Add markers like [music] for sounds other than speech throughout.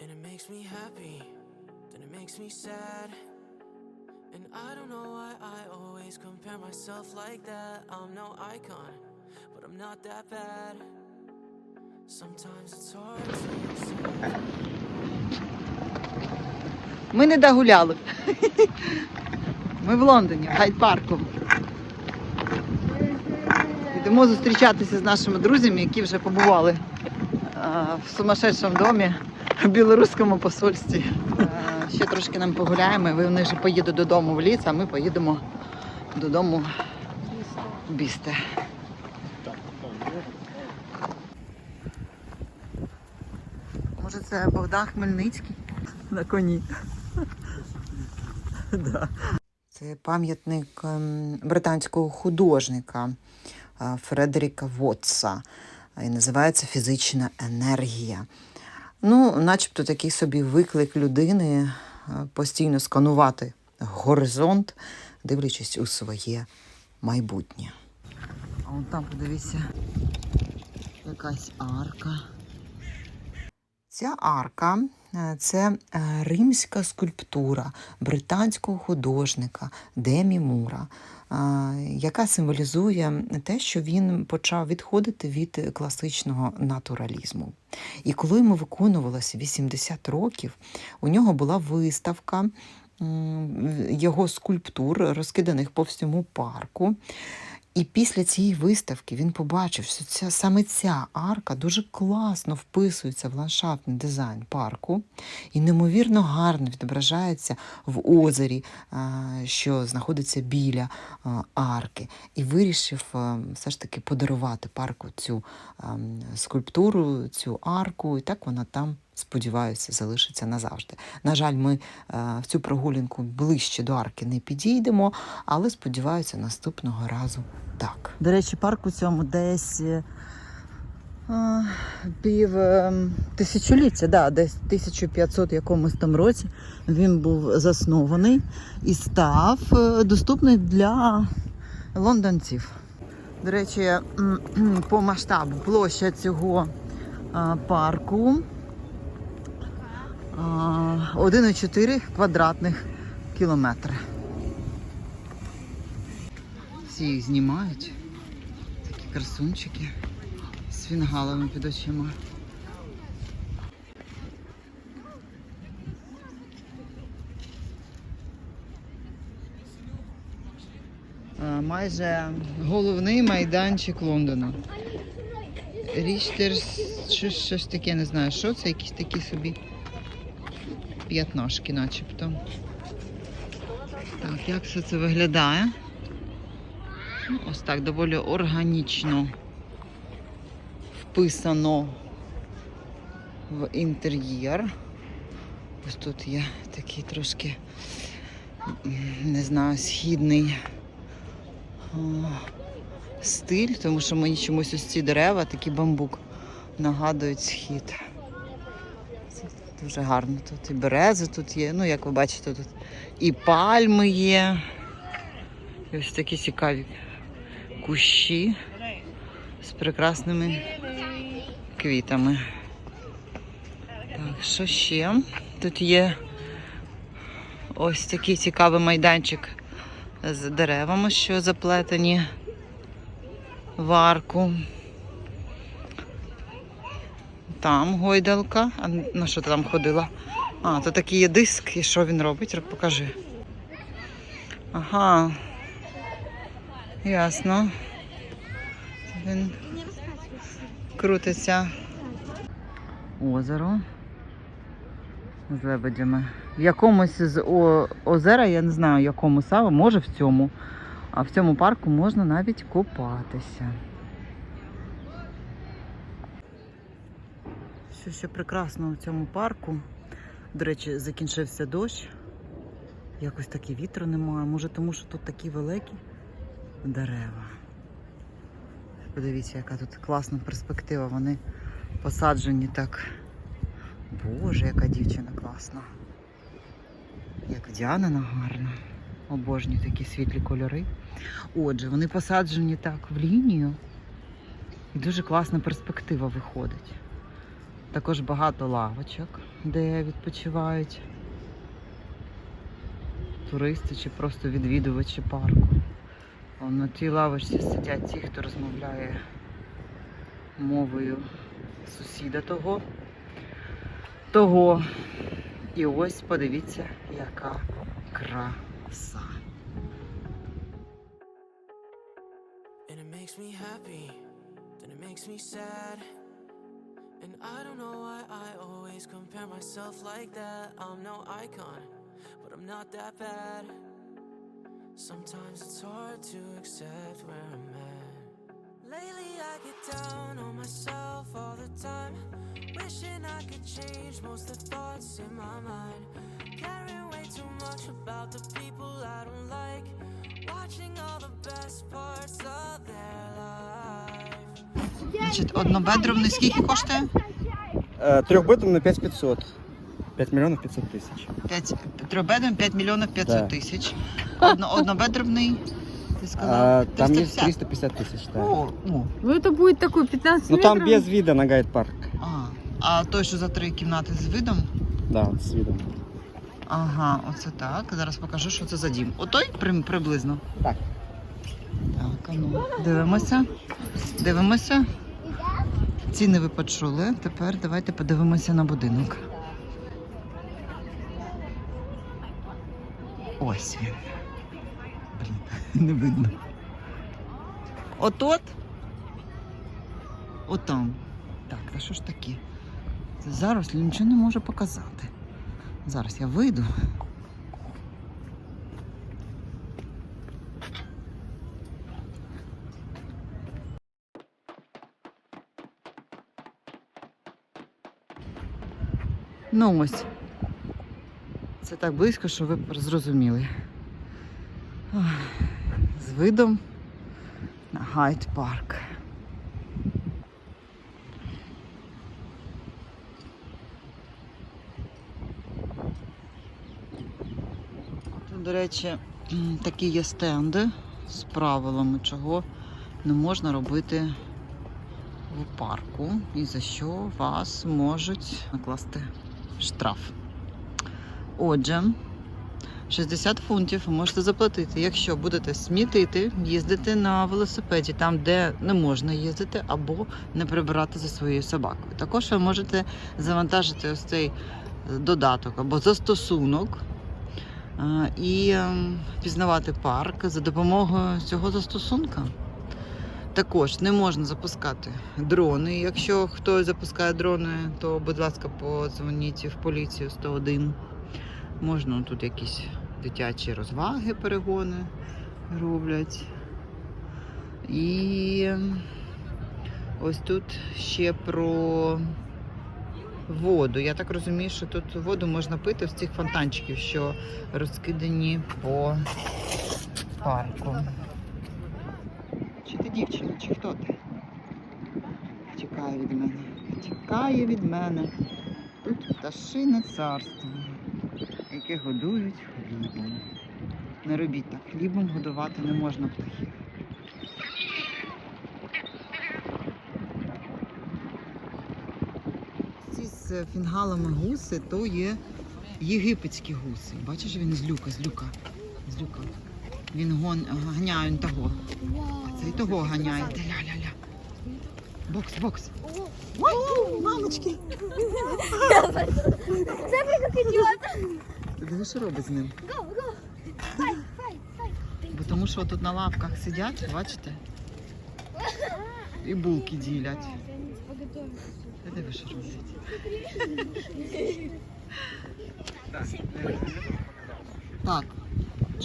And it makes me happy, then it makes me sad. And I don't know why I always compare myself like that. I'm no icon, but I'm not that bad. Sometimes it's hard to. Ми не догуляли. Ми в Лондоні, в Гайд-парку. Йдемо зустрічатися з нашими друзями, які вже побували в сумасшедшому домі, в білоруському посольстві. Ще трошки нам погуляємо, і вони вже поїдуть додому в ліс, а ми поїдемо додому в Бісте. Може це Богдан Хмельницький на коні. Це пам'ятник ем, британського художника е, Фредеріка Вотса. І називається Фізична енергія. Ну, начебто такий собі виклик людини е, постійно сканувати горизонт, дивлячись у своє майбутнє. А вон там, подивіться, якась арка. Ця арка це е, римська скульптура британського художника Демі Мура, е, яка символізує те, що він почав відходити від класичного натуралізму. І коли йому виконувалося 80 років, у нього була виставка його скульптур, розкиданих по всьому парку. І після цієї виставки він побачив, що ця, саме ця арка дуже класно вписується в ландшафтний дизайн парку і неймовірно гарно відображається в озері, що знаходиться біля арки. І вирішив все ж таки подарувати парку цю скульптуру, цю арку, і так вона там. Сподіваюся, залишиться назавжди. На жаль, ми е, в цю прогулянку ближче до арки не підійдемо, але сподіваюся, наступного разу так. До речі, парк у цьому десь е, пів е, тисячоліття, да, десь 1500 якомусь там році він був заснований і став доступний для лондонців. До речі, [clears throat] по масштабу площа цього парку 1,4 квадратних кілометри. Всі їх знімають. Такі красунчики з фінгалами під очима. Майже головний майданчик Лондона. Ріштер, щось, щось таке, не знаю, що це, якісь такі собі п'ятнашки начебто. Так, як все це виглядає? Ну, Ось так доволі органічно вписано в інтер'єр. Ось тут є такий трошки, не знаю, східний стиль, тому що мені чомусь ось ці дерева, такий бамбук, нагадують схід. Дуже гарно тут. І берези тут є. Ну, як ви бачите, тут і пальми є. І ось такі цікаві кущі з прекрасними квітами. Так, що ще? Тут є ось такий цікавий майданчик з деревами, що заплетені в арку. Там гойдалка. А на що ти там ходила? А, то такий є диск, і що він робить? Покажи. Ага. Ясно. Він крутиться. Озеро. З лебедями. В якомусь з озера, я не знаю, якому саме, може в цьому. А в цьому парку можна навіть купатися. Що ще прекрасно у цьому парку. До речі, закінчився дощ. Якось таки вітру немає. Може, тому що тут такі великі дерева. Подивіться, яка тут класна перспектива. Вони посаджені так. Боже, яка дівчина класна. Як вдягнена гарно. Обожнюю такі світлі кольори. Отже, вони посаджені так в лінію. І дуже класна перспектива виходить. Також багато лавочок, де відпочивають туристи чи просто відвідувачі парку. Вон на тій лавочці сидять ті, хто розмовляє мовою сусіда того. Того. І ось подивіться, яка краса. And it makes me happy, then it makes me sad. And I don't know why I always compare myself like that. I'm no icon, but I'm not that bad. Sometimes it's hard to accept where I'm at. Lately, I get down on myself all the time. Wishing I could change most of the thoughts in my mind. Caring way too much about the people I don't like. Watching all the best parts of their life. Значить, однобедромний скільки коштує? Э, Трехбедромный 5500. 5 миллионов 500 тысяч. 5, трьохбедром 5 мільйонів 500 Да. тисяч. Одно, однобедромний, ти сказав? А, там есть 350. 350 тысяч, да. О, о. Ну это будет такой 15 Ну метров. там без вида на гайд-парк. А, а той, що за три кімнати з видом? Да, вот с видом. Ага, оце так. Зараз покажу, що це за дім. Отой при, приблизно. Так. Так, а ну. Дивимося. Дивимося. Ціни ви почули. Тепер давайте подивимося на будинок. Ось він. Блін, [laughs] не видно. Отот. Отам. Так, та що ж таке? Зарослі нічого не можу показати. Зараз я вийду. Ну ось. Це так близько, що ви зрозуміли. З видом на Гайд парк. Тут, до речі, такі є стенди з правилами, чого не можна робити в парку, і за що вас можуть накласти штраф. Отже, 60 фунтів ви можете заплатити, якщо будете смітити, їздити на велосипеді там, де не можна їздити, або не прибирати за своєю собакою. Також ви можете завантажити ось цей е, додаток або застосунок е, і ем, пізнавати парк за допомогою цього застосунка. Також не можна запускати дрони. Якщо хтось запускає дрони, то, будь ласка, подзвоніть в поліцію 101. Можна тут якісь дитячі розваги, перегони роблять. І ось тут ще про воду. Я так розумію, що тут воду можна пити з цих фонтанчиків, що розкидані по парку. Дівчина, чи хто ти? Тікає від мене. Тікає від мене. Тут пташине царство, яке годують хлібом. Не робіть так, хлібом годувати не можна птахів. Ці з фінгалами гуси то є єгипетські гуси. Бачиш, він з люка, з люка. З люка. Він гон, ганяє он того. А цей того ганяє. Ля-ля-ля. Бокс, бокс. Ой, мамочки. Ти диви, що робить з ним? Бо тому що тут на лавках сидять, бачите? І булки ділять. Ти диви, що роблять. Так,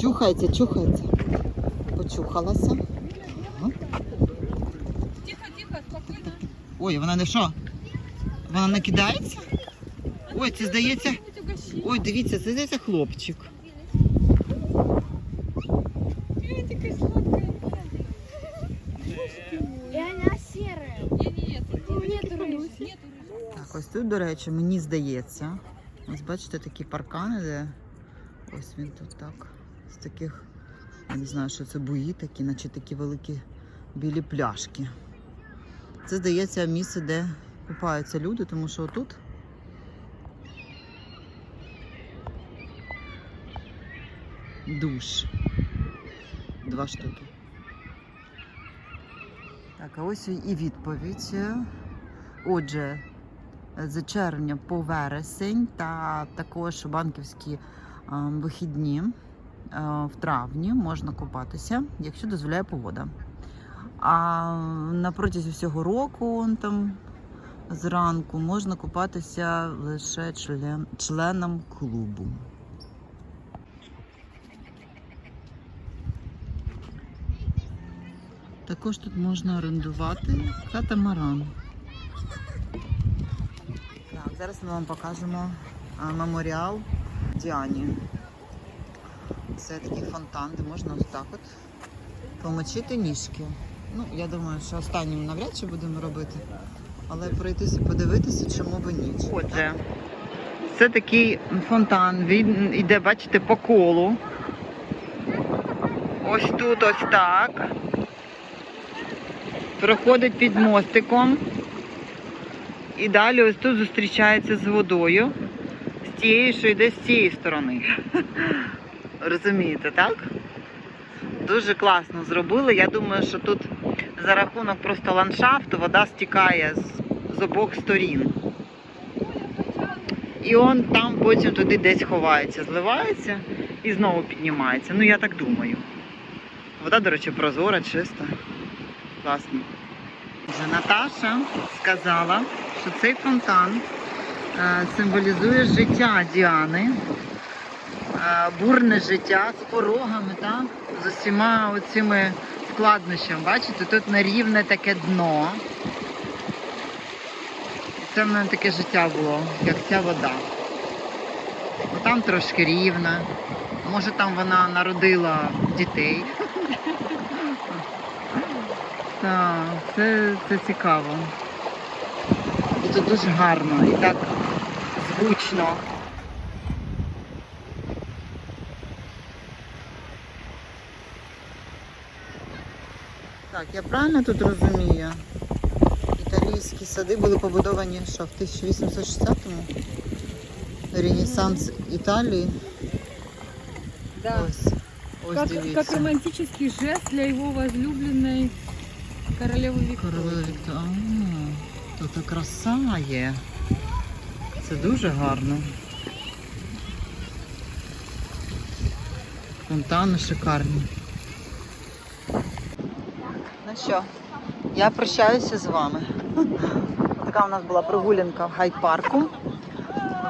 чухається, чухається. Почухалася. Ага. Тихо, тихо, спокойно. Ой, вона не що? Вона не кидається? Ой, це здається. Будь угощи. Ой, дивіться, це здається хлопчик. Какая сладкая. И она серая. Не-не-нет, Нету рыжих. Нету рыжих. Так, ось тут, до речі, мені здається. Ось бачите такі паркани, де ось він тут так. З таких, я не знаю, що це буї такі, наче такі великі білі пляшки. Це здається місце, де купаються люди, тому що тут душ. Два штуки. Так, а ось і відповідь. Отже, з червня по вересень та також банківські а, вихідні в травні можна купатися, якщо дозволяє погода. А на протязі всього року там зранку можна купатися лише член, членам клубу. Також тут можна орендувати катамаран. Так, зараз ми вам покажемо меморіал Діані. Це такий фонтан, де можна ось так от помочити ніжки. Ну, я думаю, що останнім навряд чи будемо робити. Але пройтися, подивитися, чому б ні. Отже, це такий фонтан. Він йде, бачите, по колу. Ось тут, ось так. Проходить під мостиком. І далі ось тут зустрічається з водою. З тією, що йде з цієї сторони. Розумієте, так? Дуже класно зробили. Я думаю, що тут за рахунок просто ландшафту вода стікає з, з обох сторін. І он там потім туди десь ховається, зливається і знову піднімається. Ну я так думаю. Вода, до речі, прозора, чиста. Класно. Вже Наташа сказала, що цей фонтан е, символізує життя Діани, бурне життя з порогами, так? з усіма оцими складнощами. Бачите, тут нерівне таке дно. Це в мене таке життя було, як ця вода. Бо там трошки рівна. Може там вона народила дітей. [laughs] Так, це, це цікаво. Тут дуже гарно і так звучно. Так, я правильно тут розумію? Італійські сади були побудовані що, в 1860-му? Ренесанс Італії. Да. Ось. Ось Как, дивіться. как романтический жест для его возлюбленной королевы Виктории. Королева Вікторія. А, Тут і краса є. Це дуже гарно. Фонтани шикарні. Ну що, я прощаюся з вами. Така у нас була прогулянка в гайд-парку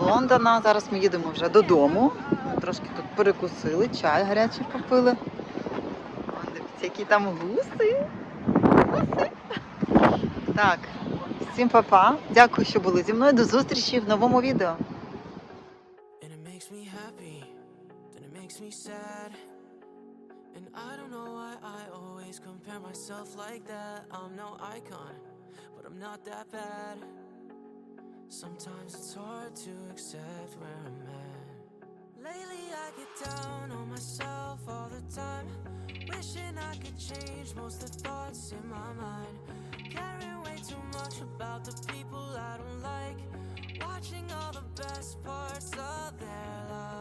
Лондона. Зараз ми їдемо вже додому. Трошки тут перекусили, чай гарячий попили. Вон, Дивіться, які там гуси. Гуси. Так, всім па-па. Дякую, що були зі мною. До зустрічі в новому відео. Sad. And I don't know why I always compare myself like that. I'm no icon, but I'm not that bad. Sometimes it's hard to accept where I'm at. Lately, I get down on myself all the time. Wishing I could change most of the thoughts in my mind. Caring way too much about the people I don't like. Watching all the best parts of their